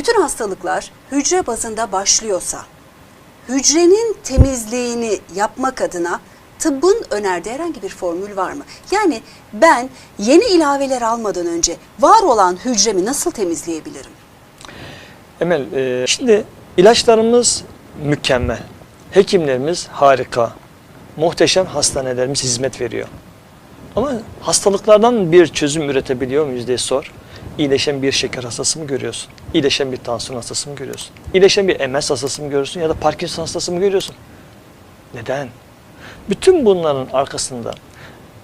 Bütün hastalıklar hücre bazında başlıyorsa, hücrenin temizliğini yapmak adına tıbbın önerdiği herhangi bir formül var mı? Yani ben yeni ilaveler almadan önce var olan hücremi nasıl temizleyebilirim? Emel, e, şimdi ilaçlarımız mükemmel. Hekimlerimiz harika. Muhteşem hastanelerimiz hizmet veriyor. Ama hastalıklardan bir çözüm üretebiliyor muyuz diye sor. İyileşen bir şeker hastası mı görüyorsun? İyileşen bir tansiyon hastası mı görüyorsun? İyileşen bir MS hastası mı görüyorsun ya da Parkinson hastası mı görüyorsun? Neden? Bütün bunların arkasında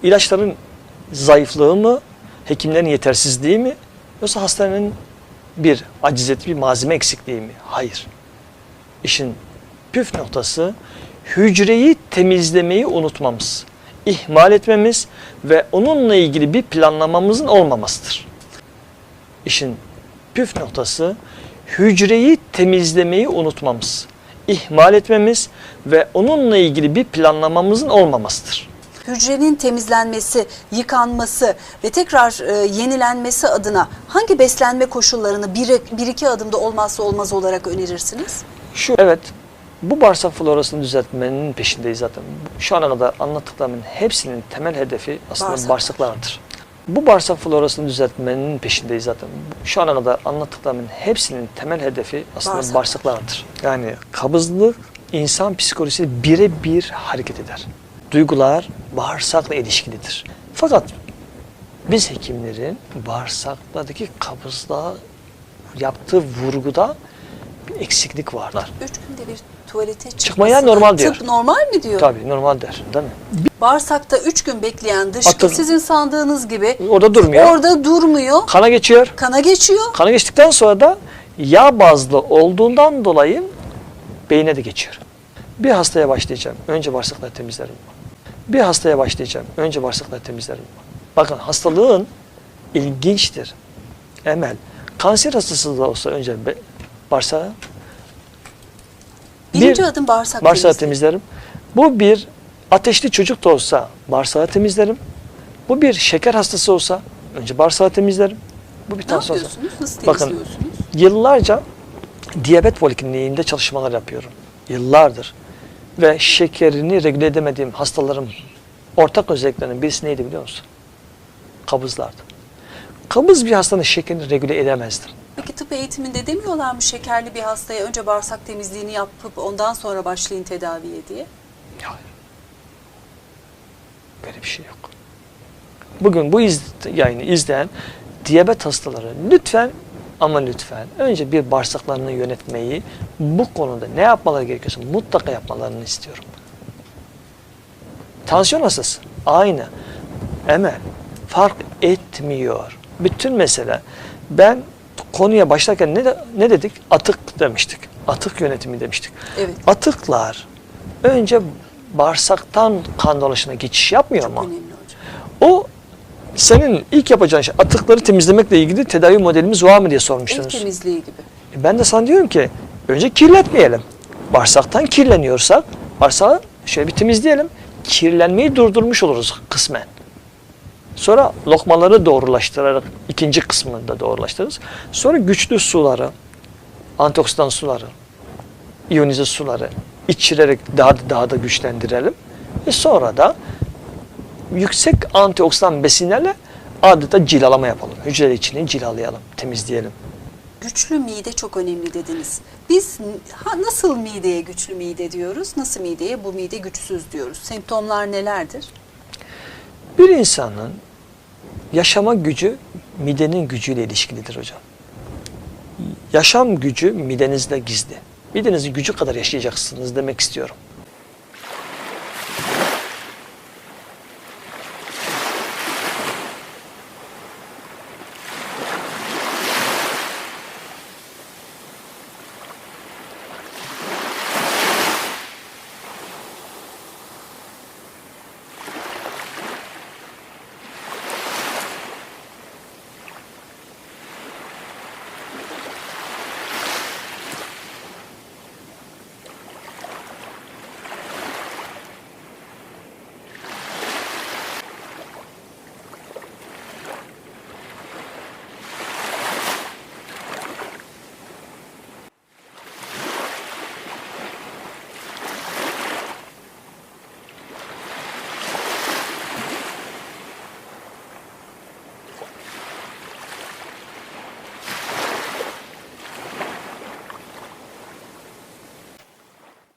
ilaçların zayıflığı mı, hekimlerin yetersizliği mi yoksa hastanenin bir acizeti, bir malzeme eksikliği mi? Hayır. İşin püf noktası hücreyi temizlemeyi unutmamız, ihmal etmemiz ve onunla ilgili bir planlamamızın olmamasıdır. İşin püf noktası hücreyi temizlemeyi unutmamız, ihmal etmemiz ve onunla ilgili bir planlamamızın olmamasıdır. Hücrenin temizlenmesi, yıkanması ve tekrar e, yenilenmesi adına hangi beslenme koşullarını bir, bir iki adımda olmazsa olmaz olarak önerirsiniz? Şu evet bu bağırsak florasını düzeltmenin peşindeyiz zaten. Şu ana kadar anlattıklarımın hepsinin temel hedefi aslında Bağırsaklar. bağırsaklardır. Bu bağırsak florasını düzeltmenin peşindeyiz zaten. Şu ana kadar anlattıklarımın hepsinin temel hedefi aslında Bağırsaklar. bağırsaklardır. Yani kabızlık insan psikolojisi birebir hareket eder. Duygular bağırsakla ilişkilidir. Fakat biz hekimlerin bağırsaklardaki kabızlığa yaptığı vurguda eksiklik varlar. Üç günde bir tuvalete Çıkmaya çıkmasına normal diyor. Tıp normal mi diyor? Tabii normal der değil mi? Bağırsakta üç gün bekleyen dışkı Atın. sizin sandığınız gibi Orada durmuyor. orada durmuyor. Kana geçiyor. Kana geçiyor. Kana geçtikten sonra da yağ bazlı olduğundan dolayı beyne de geçiyor. Bir hastaya başlayacağım. Önce bağırsakları temizlerim. Bir hastaya başlayacağım. Önce bağırsakları temizlerim. Bakın hastalığın ilginçtir. Emel. Kanser hastası da olsa önce bağırsağı Birinci Bir- adım bağırsak Bağırsağı temizlerim. Bu bir ateşli çocuk da olsa bağırsağı temizlerim. Bu bir şeker hastası olsa önce bağırsağı temizlerim. Bu bir Ne tansiyon yapıyorsunuz? Nasıl Bakın? Yıllarca diyabet polikliniğinde çalışmalar yapıyorum. Yıllardır. Ve şekerini regüle edemediğim hastalarım ortak özelliklerinin birisi neydi biliyor musun? Kabızlardı. Kabız bir hastanın şekerini regüle edemezdir. Peki tıp eğitiminde demiyorlar mı şekerli bir hastaya önce bağırsak temizliğini yapıp ondan sonra başlayın tedaviye diye? Hayır. Böyle bir şey yok. Bugün bu iz, yayını izleyen diyabet hastaları lütfen ama lütfen önce bir bağırsaklarını yönetmeyi bu konuda ne yapmaları gerekiyorsa mutlaka yapmalarını istiyorum. Tansiyon hastası aynı. Emel fark etmiyor. Bütün mesele ben konuya başlarken ne, de- ne dedik? Atık demiştik. Atık yönetimi demiştik. Evet. Atıklar önce bağırsaktan kan dolaşına geçiş yapmıyor Çok mu? O senin ilk yapacağın şey atıkları temizlemekle ilgili tedavi modelimiz var mı diye El sormuştunuz. temizliği gibi. E Ben de sana diyorum ki önce kirletmeyelim. Bağırsaktan kirleniyorsak bağırsağı şöyle bir temizleyelim. Kirlenmeyi durdurmuş oluruz kısmen. Sonra lokmaları doğrulaştırarak ikinci kısmını da doğrulaştırırız. Sonra güçlü suları, antioksidan suları, iyonize suları içirerek daha da, daha da güçlendirelim. Ve sonra da yüksek antioksidan besinlerle adeta cilalama yapalım. Hücre içini cilalayalım, temizleyelim. Güçlü mide çok önemli dediniz. Biz ha, nasıl mideye güçlü mide diyoruz? Nasıl mideye bu mide güçsüz diyoruz? Semptomlar nelerdir? Bir insanın yaşama gücü midenin gücüyle ilişkilidir hocam. Yaşam gücü midenizde gizli. Midenizin gücü kadar yaşayacaksınız demek istiyorum.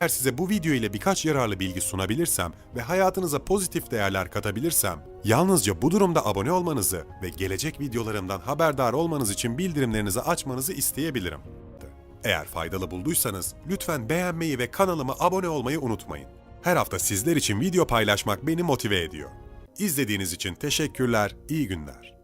Eğer size bu video ile birkaç yararlı bilgi sunabilirsem ve hayatınıza pozitif değerler katabilirsem, yalnızca bu durumda abone olmanızı ve gelecek videolarımdan haberdar olmanız için bildirimlerinizi açmanızı isteyebilirim. Eğer faydalı bulduysanız lütfen beğenmeyi ve kanalıma abone olmayı unutmayın. Her hafta sizler için video paylaşmak beni motive ediyor. İzlediğiniz için teşekkürler, iyi günler.